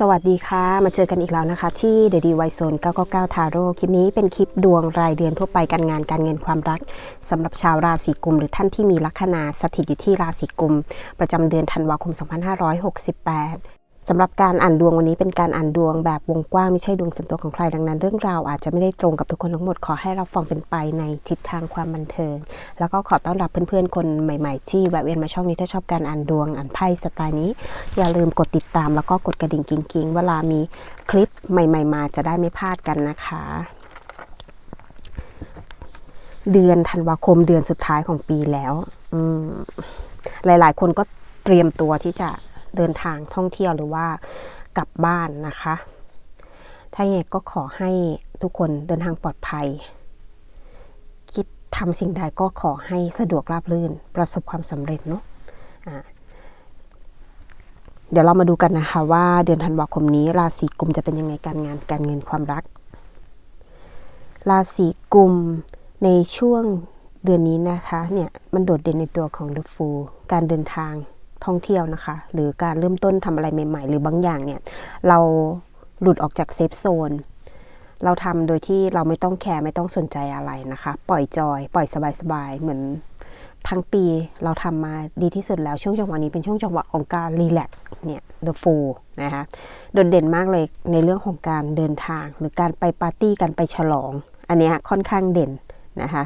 สวัสดีค่ะ มาเจอกันอีกแล้วนะคะ ที่ The d y Zone 999 Taro คลิปนี้เป็นคลิปดวงรายเดือนทั่วไปการงานการเงินความรักสำหรับชาวราศีกุม หรือท่านที่มีลัคนาสถิตอยู่ที่ราศีกุม ประจำเดือนธันวาคม 2568 สำหรับการอ่านดวงวันนี้เป็นการอ่านดวงแบบวงกว้างไม่ใช่ดวงส่วนตัวของใครดังนั้น เรื่องราวอาจจะไม่ได้ตรงกับทุกคนทั้งหมดขอให้เราฟังเป็นไปในทิศทางความบันเทิง แล้วก็ขอต้อนรับเพื่อนๆคนใหม่ ๆ ที่แวะเวียนมาช่องนี้ถ้าชอบการอ่านดวงอ่านไพ่สไตล์นี้ อย่าลืมกดติดตามแล้วก็กดกระดิ่งกิ๊งๆเวลามีคลิปใหม่ ๆ มาจะได้ไม่พลาดกันนะคะ เดือนธันวาคมเดือนสุดท้ายของปีแล้วอืมหลายๆ คนก็เตรียมตัวที่จะ เดินทางท่องเที่ยวหรือว่ากลับบ้านนะคะ ถ้าอย่างไรก็ขอให้ทุกคนเดินทางปลอดภัย คิดทำสิ่งใดก็ขอให้สะดวกราบรื่น ประสบความสำเร็จเนาะอ่าเดี๋ยวเรามาดูกันนะคะว่าเดือนธันวาคมนี้ ราศีกุมจะเป็นยังไงการงานการเงินความรัก ราศีกุมในช่วงเดือนนี้นะคะเนี่ยมันโดดเด่นในตัวของ The Fool การเดินทาง ท่องเที่ยวนะคะ หรือการเริ่มต้นทำอะไรใหม่ ๆ หรือบางอย่างเนี่ย เราหลุดออกจากเซฟโซนเราทำโดยที่เราไม่ต้องแคร์ไม่ต้องสนใจอะไรนะคะ ปล่อยจอย ปล่อยสบายๆเหมือนทั้งปีเราทำมาดีที่สุดแล้วช่วงจังหวะนี้เป็นช่วงจังหวะของการรีแลกซ์เนี่ย the full นะคะโดดเด่นมากเลยในเรื่องของการเดินทาง หรือการไปปาร์ตี้กันไปฉลอง อันนี้ค่อนข้างเด่นนะคะ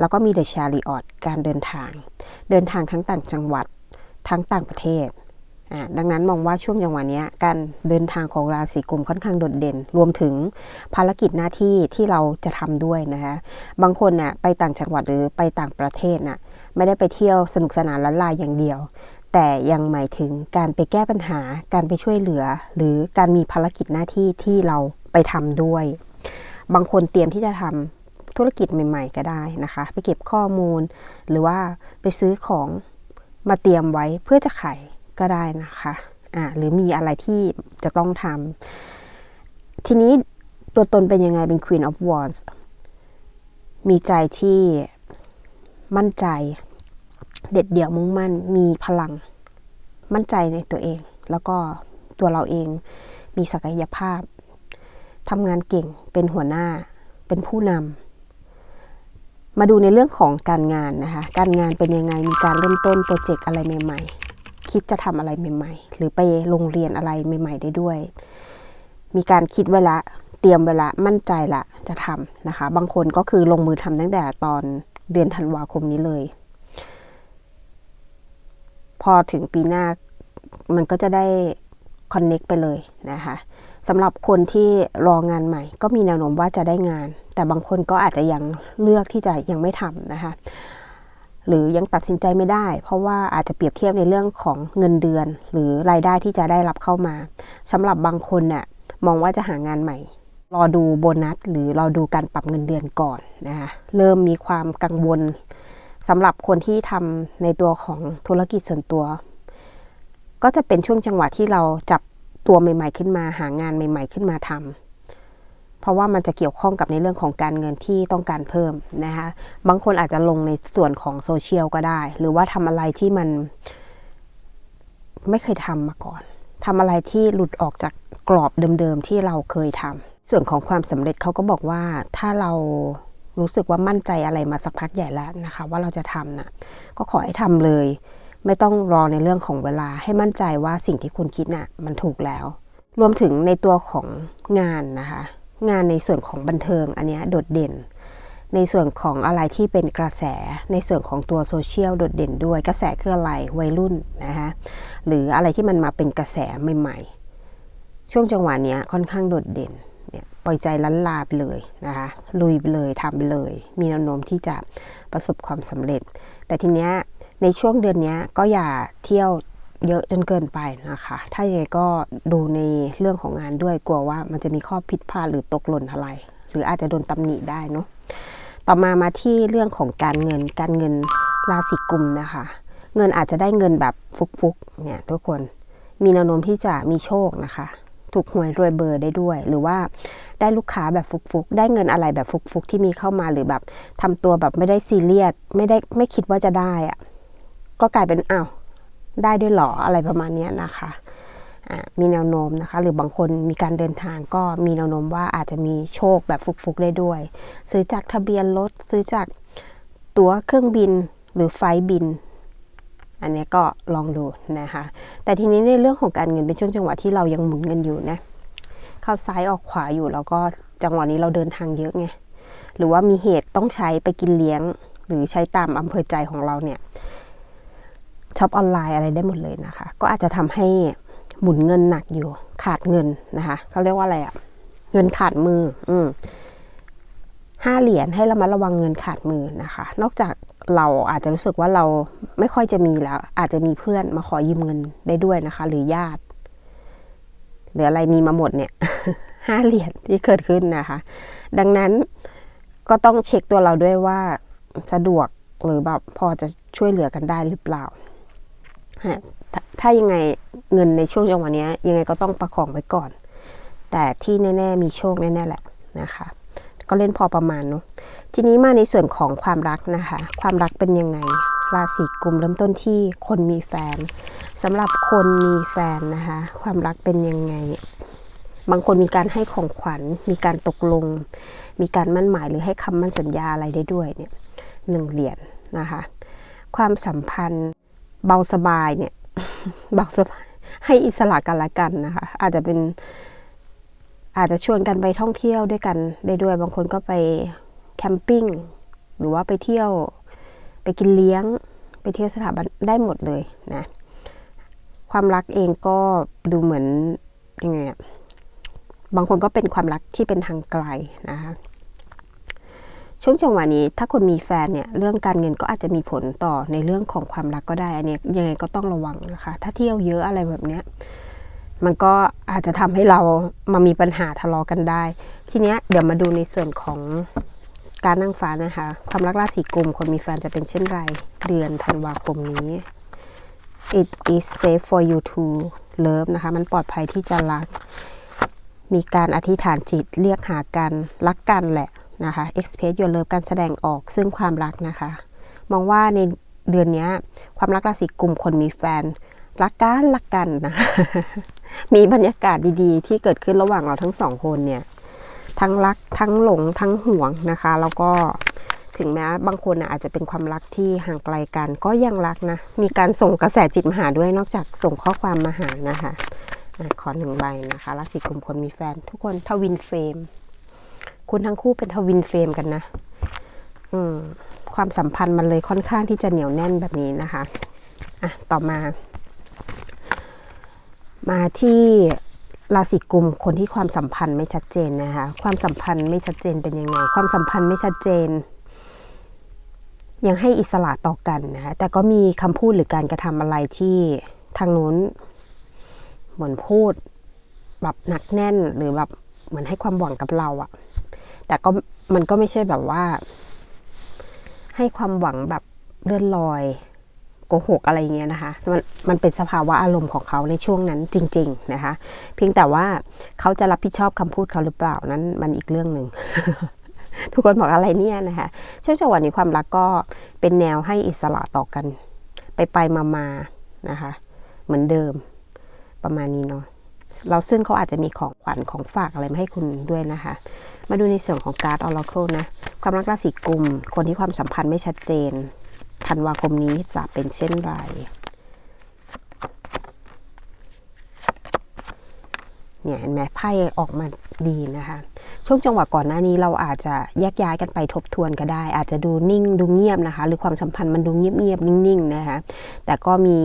แล้วก็มี the chariot การเดินทาง เดินทางทั้งต่างจังหวัด ทั้งต่างประเทศอ่าดังนั้นมองว่าช่วงจังหวะนี้การเดินทางของราศีกุมค่อนข้างโดดเด่น รวมถึงภารกิจหน้าที่ที่เราจะทำด้วยนะคะบางคนน่ะไปต่างจังหวัดหรือไปต่างประเทศน่ะไม่ได้ไปเที่ยวสนุกสนานละลายอย่างเดียว แต่ยังหมายถึงการไปแก้ปัญหาการไปช่วยเหลือ หรือการมีภารกิจหน้าที่ที่เราไปทำด้วย บางคนเตรียมที่จะทำธุรกิจใหม่ ๆ ก็ได้นะคะ ไปเก็บข้อมูล หรือว่าไปซื้อของ มาเตรียมไว้เพื่อจะขายก็ได้นะคะอ่าหรือมีอะไรที่จะต้องทำทีนี้ตัวตนเป็นยังไงเป็น Queen of Wands มีใจที่มั่นใจ เด็ดเดี่ยวมุ่งมั่น มีพลัง มั่นใจในตัวเอง แล้วก็ตัวเราเองมีศักยภาพทำงานเก่งเป็นหัวหน้าเป็นผู้นำ มาดูในเรื่องของการงานนะคะ การงานเป็นยังไง มีการเริ่มต้นโปรเจกต์อะไรใหม่ ๆ คิดจะทำอะไรใหม่ ๆ หรือไปโรงเรียนอะไรใหม่ ๆ ได้ด้วย มีการคิดไว้ละ เตรียมไว้ละมั่นใจละจะทำนะคะ บางคนก็คือลงมือทำตั้งแต่ตอนเดือนธันวาคมนี้เลย พอถึงปีหน้ามันก็จะได้คอนเน็กไปเลยนะคะ สำหรับคนที่รองานใหม่ ก็มีแนวโน้มว่าจะได้งาน แต่บางคนก็อาจจะยังเลือกที่จะยังไม่ทำนะคะ หรือยังตัดสินใจไม่ได้ เพราะว่าอาจจะเปรียบเทียบในเรื่องของเงินเดือน หรือรายได้ที่จะได้รับเข้ามาสำหรับบางคนเนี่ยมองว่าจะหางานใหม่ รอดูโบนัส หรือรอดูการปรับเงินเดือนก่อนนะคะเริ่มมีความกังวลสำหรับคนที่ทำในตัวของธุรกิจส่วนตัว ก็จะเป็นช่วงจังหวะที่เราจับ ตัวใหม่ ๆ ขึ้นมา หางานใหม่ ๆ ขึ้นมาทำเพราะว่ามันจะเกี่ยวข้องกับในเรื่องของการเงินที่ต้องการเพิ่มนะคะ บางคนอาจจะลงในส่วนของโซเชียลก็ได้ หรือว่าทำอะไรที่มันไม่เคยทำมาก่อนทำอะไรที่หลุดออกจากกรอบเดิมๆที่เราเคยทำส่วนของความสำเร็จเขาก็บอกว่าถ้าเรารู้สึกว่ามั่นใจอะไรมาสักพักใหญ่แล้วนะคะ ว่าเราจะทำนะ่ะก็ขอให้ทำเลย ไม่ต้องรอในเรื่องของเวลาให้มั่นใจว่าสิ่งที่คุณคิดน่ะมันถูกแล้ว รวมถึงในตัวของงานนะคะ งานในส่วนของบันเทิงอันนี้โดดเด่น ในส่วนของอะไรที่เป็นกระแส ในส่วนของตัวโซเชียลโดดเด่นด้วยกระแสคืออะไรวัยรุ่นนะคะหรืออะไรที่มันมาเป็นกระแสใหม่ๆ ช่วงจังหวะนี้ค่อนข้างโดดเด่นเนี่ยปล่อยใจลันลาไปเลยนะคะลุยไปเลยทำไปเลย มีแนวโน้มที่จะประสบความสำเร็จ แต่ทีเนี้ย ในช่วงเดือนนี้ก็อย่าเที่ยวเยอะจนเกินไปนะคะ ถ้าอย่างไรก็ดูในเรื่องของงานด้วยกลัวว่ามันจะมีข้อผิดพลาดหรือตกหล่นอะไร หรืออาจจะโดนตำหนิได้เนาะ ต่อมามาที่เรื่องของการเงิน การเงินราศีกุมนะคะ เงินอาจจะได้เงินแบบฟุกๆเนี่ยทุกคน มีแนวโน้มที่จะมีโชคนะคะ ถูกหวยรวยเบอร์ได้ด้วย หรือว่าได้ลูกค้าแบบฟุกๆ ได้เงินอะไรแบบฟุกๆ ที่มีเข้ามาหรือแบบทำตัวแบบไม่ได้ซีเรียส ไม่ได้ไม่คิดว่าจะได้อะ ก็กลายเป็นอ้าวได้ด้วยหรออะไรประมาณนี้นะคะมีแนวโน้มนะคะ หรือบางคนมีการเดินทางก็มีแนวโน้มว่าอาจจะมีโชคแบบฟุกๆได้ด้วย ซื้อจากทะเบียนรถซื้อจากตั๋วเครื่องบินหรือไฟบิน อันนี้ก็ลองดูนะคะ แต่ทีนี้ในเรื่องของการเงินเป็นช่วงจังหวะที่เรายังหมุนเงินอยู่นะเข้าซ้ายออกขวาอยู่แล้วก็จังหวะนี้เราเดินทางเยอะไงหรือว่ามีเหตุต้องใช้ไปกินเลี้ยง หรือใช้ตามอำเภอใจของเราเนี่ย ช็อปออนไลน์อะไรได้หมดเลยนะคะ ก็อาจจะทำให้หมุนเงินหนักอยู่ขาดเงินนะคะเขาเรียกว่าอะไรอะเงินขาดมือ อืมห้าเหรียญให้ระมัดระวังเงินขาดมือนะคะ นอกจากเราอาจจะรู้สึกว่าเราไม่ค่อยจะมีแล้ว อาจจะมีเพื่อนมาขอยืมเงินได้ด้วยนะคะ หรือญาติหรืออะไรมีมาหมดเนี่ยห้าเหรียญที่เกิดขึ้นนะคะ ดังนั้นก็ต้องเช็คตัวเราด้วยว่าสะดวกหรือแบบพอจะช่วยเหลือกันได้หรือเปล่า ถ้ายังไงเงินในช่วงจังหวะนี้ยยังไงก็ต้องประคองไว้ก่อน แต่ที่แน่ ๆ มีโชคแน่ ๆ แหละนะคะ ก็เล่นพอประมาณเนาะทีนี้มาในส่วนของความรักนะคะ ความรักเป็นยังไงราศีกุมเริ่มต้นที่คนมีแฟนสำหรับคนมีแฟนนะคะ ความรักเป็นยังไง บางคนมีการให้ของขวัญ มีการตกลง มีการมั่นหมายหรือให้คำมั่นสัญญาอะไรได้ด้วยเนี่ยหนึ่งเหรียญนะคะ ความสัมพันธ์ เบาสบายเนี่ยเบาสบายให้อิสระกันละกันนะคะ อาจจะเป็นอาจจะชวนกันไปท่องเที่ยวด้วยกันได้ด้วยบางคนก็ไปแคมปิ้งหรือว่าไปเที่ยวไปกินเลี้ยงไปเที่ยวสถาบันได้หมดเลยนะความรักเองก็ดูเหมือนยังไงอะบางคนก็เป็นความรักที่เป็นทางไกลนะคะ ช่วงจังหวะนี้ถ้าคนมีแฟนเนี่ยเรื่องการเงินก็อาจจะมีผลต่อในเรื่องของความรักก็ได้อันนี้ยังไงก็ต้องระวังนะคะ ถ้าเที่ยวเยอะอะไรแบบเนี้ยมันก็อาจจะทำให้เรามามีปัญหาทะเลาะกันได้ ทีเนี้ยเดี๋ยวมาดูในส่วนของการนั่งฟ้านะคะ ความรักราศีกุมคนมีแฟนจะเป็นเช่นไร เดือนธันวาคมนี้ it is safe for you to love นะคะ มันปลอดภัยที่จะรัก มีการอธิษฐานจิตเรียกหากัน รักกันแหละ นะคะ express your love การแสดงออกซึ่งความรักนะคะ มองว่าในเดือนนี้ความรักราศีกลุ่มคนมีแฟน รักกันรักกันนะ มีบรรยากาศดีๆ ที่เกิดขึ้นระหว่างเราทั้งสองคนเนี่ย ทั้งรักทั้งหลงทั้งห่วงนะคะ แล้วก็ถึงแม้บางคนอาจจะเป็นความรักที่ห่างไกลกันก็ยังรักนะ มีการส่งกระแสจิตมาหาด้วยนอกจากส่งข้อความมาหานะคะขอหนึ่งใบนะคะราศีกลุ่มคนมีแฟน ทุกคนทวินเฟรม คุณทั้งคู่เป็นทวินเฟรมกันนะ อืม ความสัมพันธ์มันเลยค่อนข้างที่จะเหนียวแน่นแบบนี้นะคะ อะ ต่อมา มาที่ราศีกุมคนที่ความสัมพันธ์ไม่ชัดเจนนะคะ ความสัมพันธ์ไม่ชัดเจนเป็นยังไง ความสัมพันธ์ไม่ชัดเจน ยังให้อิสระต่อกันนะคะแต่ก็มีคำพูดหรือการกระทำอะไรที่ทางนู้น เหมือนพูด แบบหนักแน่นหรือแบบเหมือนให้ความหวังกับเราอะ แต่ก็มันก็ไม่ใช่แบบว่า ให้ความหวังแบบเลื่อนลอยโกหกอะไรเงี้ยนะคะ มันมันเป็นสภาวะอารมณ์ของเขาในช่วงนั้นจริง ๆ นะคะ เพียงแต่ว่าเขาจะรับผิดชอบคำพูดเขาหรือเปล่านั้น มันอีกเรื่องหนึ่งทุกคนบอกอะไรเนี่ยนะคะช่วงจังหวะนี้ความรักก็เป็นแนวให้อิสระต่อกัน ไปไปมามานะคะ เหมือนเดิมประมาณนี้เนาะเราซึ่งเขาอาจจะมีของขวัญของฝากอะไรมาให้คุณด้วยนะคะ มาดูในส่วนของการ์ดออร์โคลนะ ความรักราศีกุม คนที่ความสัมพันธ์ไม่ชัดเจนธันวาคมนี้จะเป็นเช่นไร เนี่ยเห็นไหมไพ่ออกมาดีนะคะ ช่วงจังหวะก่อนหน้านี้เราอาจจะแยกย้ายกันไปทบทวนก็ได้ อาจจะดูนิ่งดูเงียบนะคะ หรือความสัมพันธ์มันดูเงียบเงียบนิ่งๆนะคะ แต่ก็มี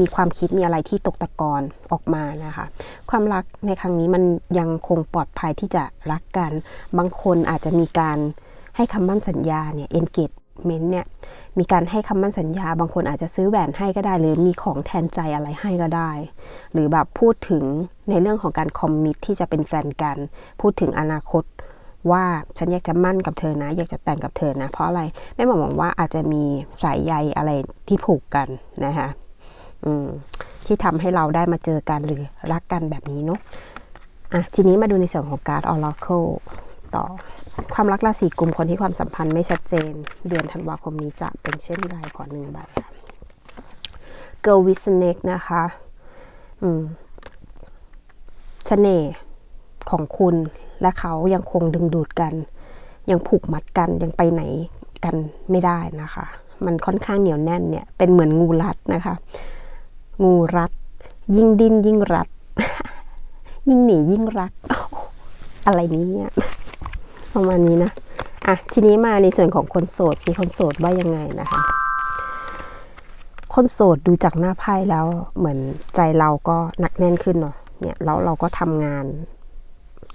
มีความคิดมีอะไรที่ตกตะกอนออกมานะคะ ความรักในครั้งนี้มันยังคงปลอดภัยที่จะรักกัน บางคนอาจจะมีการให้คำมั่นสัญญาเนี่ย engagement เนี่ยมีการให้คำมั่นสัญญา บางคนอาจจะซื้อแหวนให้ก็ได้ หรือมีของแทนใจอะไรให้ก็ได้ หรือแบบพูดถึงในเรื่องของการคอมมิตที่จะเป็นแฟนกัน พูดถึงอนาคตว่าฉันอยากจะมั่นกับเธอนะ อยากจะแต่งกับเธอนะ เพราะอะไรแม่หมอบอกว่าอาจจะมีสายใยอะไรที่ผูกกันนะคะที่ทำให้เราได้มาเจอกันหรือรักกันแบบนี้เนาะอะทีนี้มาดูในส่วนของการ์ดออราเคิลต่อ ความรักราศีกุมคนที่ความสัมพันธ์ไม่ชัดเจน เดือนธันวาคมนี้จะเป็นเช่นไรขอหนึ่งใบค่ะ Girl with Snake นะคะอืมเสน่ห์ของคุณและเขายังคงดึงดูดกัน ยังผูกมัดกันยังไปไหนกันไม่ได้นะคะ มันค่อนข้างเหนียวแน่นเนี่ย เป็นเหมือนงูรัดนะคะ งูรัด ยิ่งดิ้นยิ่งรัด ยิ่งหนียิ่งรัก อะไรนี้เนี่ย ประมาณนี้นะอะทีนี้มาในส่วนของคนโสดสิคนโสดว่ายังไงนะคะ คนโสดดูจากหน้าไพ่แล้วเหมือนใจเราก็หนักแน่นขึ้นเนาะเนี่ยแล้วเราก็ทำงาน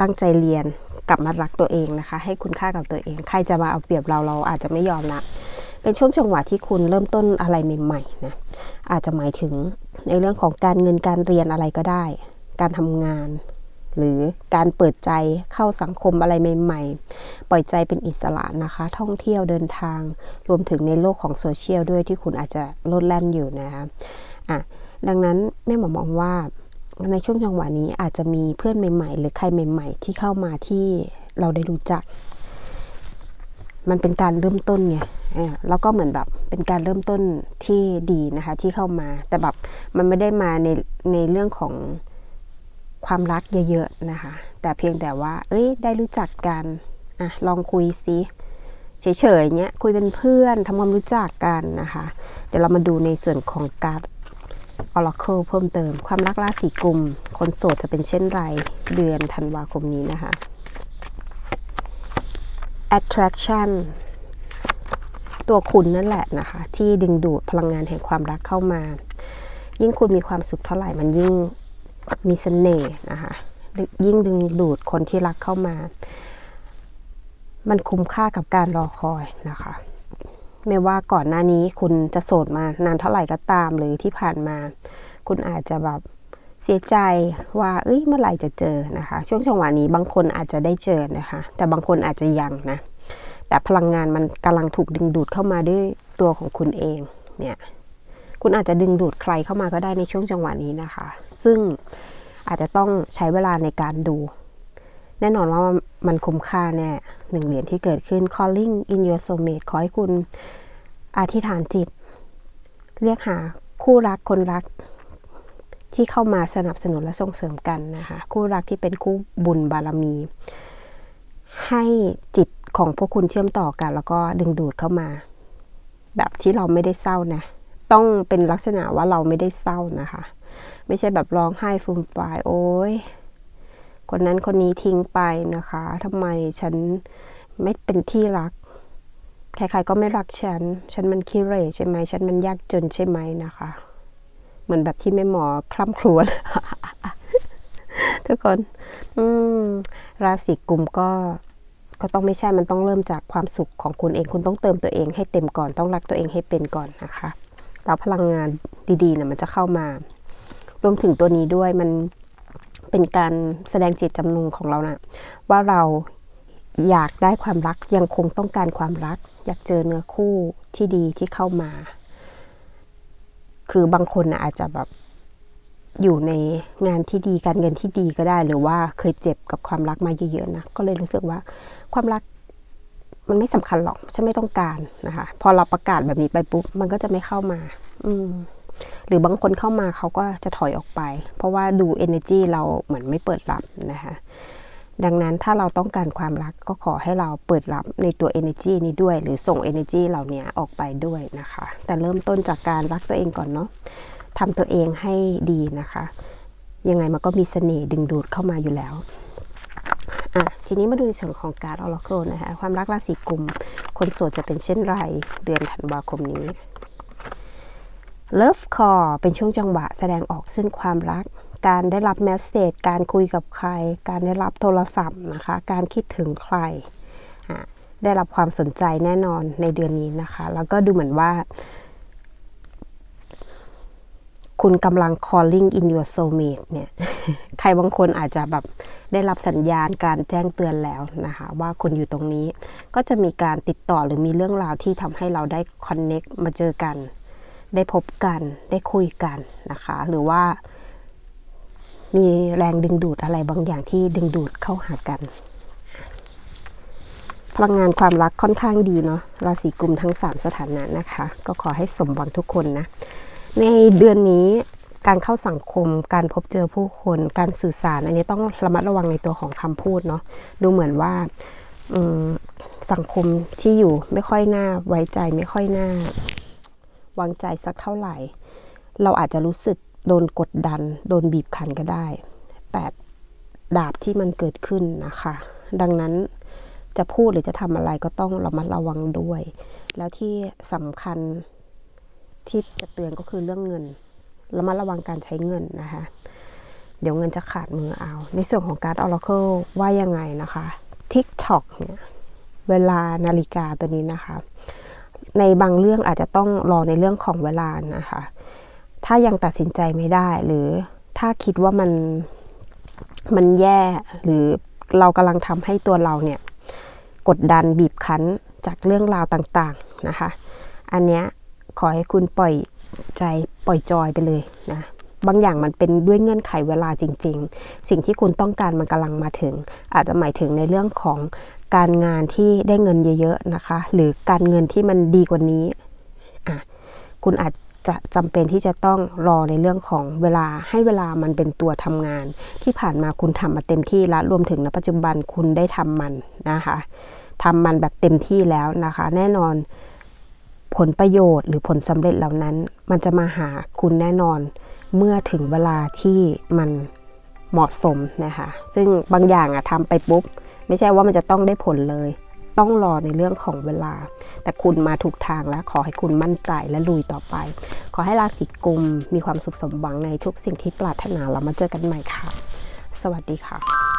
ตั้งใจเรียนกลับมารักตัวเองนะคะ ให้คุณค่ากับตัวเอง ใครจะมาเอาเปรียบเราเราอาจจะไม่ยอมละเป็นช่วงจังหวะที่คุณเริ่มต้นอะไรใหม่ๆนะอาจจะหมายถึงในเรื่องของการเงินการเรียนอะไรก็ได้ การทำงาน หรือการเปิดใจเข้าสังคมอะไรใหม่ๆ ปล่อยใจเป็นอิสระนะคะ ท่องเที่ยวเดินทาง รวมถึงในโลกของโซเชียลด้วยที่คุณอาจจะลดแล่นอยู่นะคะอะดังนั้นแม่หมอมองว่าในช่วงจังหวะนี้อาจจะมีเพื่อนใหม่ ๆ หรือใครใหม่ ๆ ที่เข้ามาที่เราได้รู้จัก มันเป็นการเริ่มต้นไงแล้วก็เหมือนแบบเป็นการเริ่มต้นที่ดีนะคะที่เข้ามา แต่แบบมันไม่ได้มาในในเรื่องของ ความรักเยอะๆนะคะ แต่เพียงแต่ว่า เอ้ยได้รู้จักกันอะลองคุยซิเฉยๆเนี้ยคุยเป็นเพื่อนทำความรู้จักกันนะคะ เดี๋ยวเรามาดูในส่วนของการ์ด Oracle เพิ่มเติม ความรักราศีกุมคนโสดจะเป็นเช่นไรเดือนธันวาคมนี้นะคะ attraction ตัวคุณนั่นแหละนะคะ ที่ดึงดูดพลังงานแห่งความรักเข้ามา ยิ่งคุณมีความสุขเท่าไหร่มันยิ่ง มีเสน่ห์นะคะยิ่งดึงดูดคนที่รักเข้ามา มันคุ้มค่ากับการรอคอยนะคะ ไม่ว่าก่อนหน้านี้คุณจะโสดมานานเท่าไหร่ก็ตามหรือที่ผ่านมา คุณอาจจะแบบเสียใจว่า เอ้ย เมื่อไหร่จะเจอนะคะ ช่วงจังหวะนี้บางคนอาจจะได้เจอนะคะ แต่บางคนอาจจะยังนะ แต่พลังงานมันกำลังถูกดึงดูดเข้ามาด้วยตัวของคุณเอง เนี่ย คุณอาจจะดึงดูดใครเข้ามาก็ได้ในช่วงจังหวะนี้นะคะ ซึ่งอาจจะต้องใช้เวลาในการดู แน่นอนว่ามันคุ้มค่าแน่หนึ่งเหรียญที่เกิดขึ้น calling in your soulmate ขอให้คุณอธิษฐานจิต เรียกหาคู่รักคนรักที่เข้ามาสนับสนุนและส่งเสริมกันนะคะ คู่รักที่เป็นคู่บุญบารมี ให้จิตของพวกคุณเชื่อมต่อกัน แล้วก็ดึงดูดเข้ามา แบบที่เราไม่ได้เศร้านะ ต้องเป็นลักษณะว่าเราไม่ได้เศร้านะคะ ไม่ใช่แบบร้องไห้ฟูมฟายโอ้ยคนนั้นคนนี้ทิ้งไปนะคะทำไมฉันไม่เป็นที่รัก ใครๆก็ไม่รักฉัน ฉันมันขี้เหร่ใช่ไหม ฉันมันยากจนใช่ไหมนะคะ เหมือนแบบที่แม่หมอคล่ำครวญทุกคน อืม ราศีกุมก็ก็ต้องไม่ใช่ มันต้องเริ่มจากความสุขของคุณเอง คุณต้องเติมตัวเองให้เต็มก่อน ต้องรักตัวเองให้เป็นก่อนนะคะ แล้วพลังงานดีๆนะมันจะเข้ามา รวมถึงตัวนี้ด้วยมันเป็นการแสดงจิตจำนงของเรานะว่าเราอยากได้ความรักยังคงต้องการความรัก อยากเจอเนื้อคู่ที่ดีที่เข้ามา คือบางคนนะอาจจะแบบอยู่ในงานที่ดีการเงินที่ดีก็ได้ หรือว่าเคยเจ็บกับความรักมาเยอะๆนะก็เลยรู้สึกว่าความรักมันไม่สำคัญหรอกฉันไม่ต้องการนะคะ พอเราประกาศแบบนี้ไปปุ๊บมันก็จะไม่เข้ามา อืม หรือบางคนเข้ามาเขาก็จะถอยออกไป เพราะว่าดู energy เราเหมือนไม่เปิดรับนะคะดังนั้นถ้าเราต้องการความรักก็ขอให้เราเปิดรับในตัว energy นี้ด้วย หรือส่ง energy เหล่านี้ออกไปด้วยนะคะ แต่เริ่มต้นจากการรักตัวเองก่อนเนาะทำตัวเองให้ดีนะคะ ยังไงมันก็มีเสน่ห์ดึงดูดเข้ามาอยู่แล้วอะทีนี้มาดูในส่วนของการ Oracle นะคะความรักราศีกุม คนโสดจะเป็นเช่นไร เดือนธันวาคมนี้ Love Call เป็นช่วงจังหวะแสดงออกซึ่งความรัก การได้รับแมสเซจการคุยกับใคร การได้รับโทรศัพท์นะคะ การคิดถึงใคร ได้รับความสนใจแน่นอนในเดือนนี้นะคะ แล้วก็ดูเหมือนว่า คุณกำลัง calling in your soulmate เนี่ย ใครบางคนอาจจะแบบได้รับสัญญาณการแจ้งเตือนแล้วนะคะ ว่าคุณอยู่ตรงนี้ ก็จะมีการติดต่อหรือมีเรื่องราวที่ทำให้เราได้ connect มาเจอกัน ได้พบกันได้คุยกันนะคะ หรือว่า มีแรงดึงดูดอะไรบางอย่างที่ดึงดูดเข้าหากัน พลังงานความรักค่อนข้างดีเนาะราศีกุมทั้ง 3 สถานะนะคะ ก็ขอให้สมหวังทุกคนนะ ในเดือนนี้การเข้าสังคม การพบเจอผู้คน การสื่อสาร อันนี้ต้องระมัดระวังในตัวของคำพูดเนาะ ดูเหมือนว่าสังคมที่อยู่ไม่ค่อยน่าไว้ใจไม่ค่อยน่า วางใจสักเท่าไหร่ เราอาจจะรู้สึกโดนกดดัน โดนบีบคั้นก็ได้แปดดาบที่มันเกิดขึ้นนะคะ ดังนั้นจะพูดหรือจะทำอะไรก็ต้องระมัดระวังด้วย แล้วที่สำคัญที่จะเตือนก็คือเรื่องเงินระมัดระวังการใช้เงินนะคะ เดี๋ยวเงินจะขาดมือเอา ในส่วนของการ Oracle ว่ายังไงนะคะ TikTok เนี่ยเวลานาฬิกาตัวนี้นะคะ ในบางเรื่องอาจจะต้องรอในเรื่องของเวลานะคะ ถ้ายังตัดสินใจไม่ได้ หรือถ้าคิดว่ามันมันแย่หรือเรากำลังทำให้ตัวเราเนี่ยกดดันบีบคั้นจากเรื่องราวต่างๆนะคะ อันเนี้ยขอให้คุณปล่อยใจปล่อยจอยไปเลยนะบางอย่างมันเป็นด้วยเงื่อนไขเวลาจริง ๆ สิ่งที่คุณต้องการมันกำลังมาถึง อาจจะหมายถึงในเรื่องของ การงานที่ได้เงินเยอะๆนะคะ หรือการเงินที่มันดีกว่านี้อะคุณอาจจะจำเป็นที่จะต้องรอในเรื่องของเวลาให้เวลามันเป็นตัวทำงาน ที่ผ่านมาคุณทำมาเต็มที่แล้วรวมถึงณปัจจุบันคุณได้ทำมันนะคะทำมันแบบเต็มที่แล้วนะคะ แน่นอนผลประโยชน์หรือผลสำเร็จเหล่านั้น มันจะมาหาคุณแน่นอน เมื่อถึงเวลาที่มันเหมาะสมนะคะ ซึ่งบางอย่างอะทำไปปุ๊บ ไม่ใช่ว่ามันจะต้องได้ผลเลย ต้องรอในเรื่องของเวลา แต่คุณมาถูกทางแล้ว ขอให้คุณมั่นใจและลุยต่อไป ขอให้ราศีกุมมีความสุขสมหวังในทุกสิ่งที่ปรารถนาเรามาเจอกันใหม่ค่ะ สวัสดีค่ะ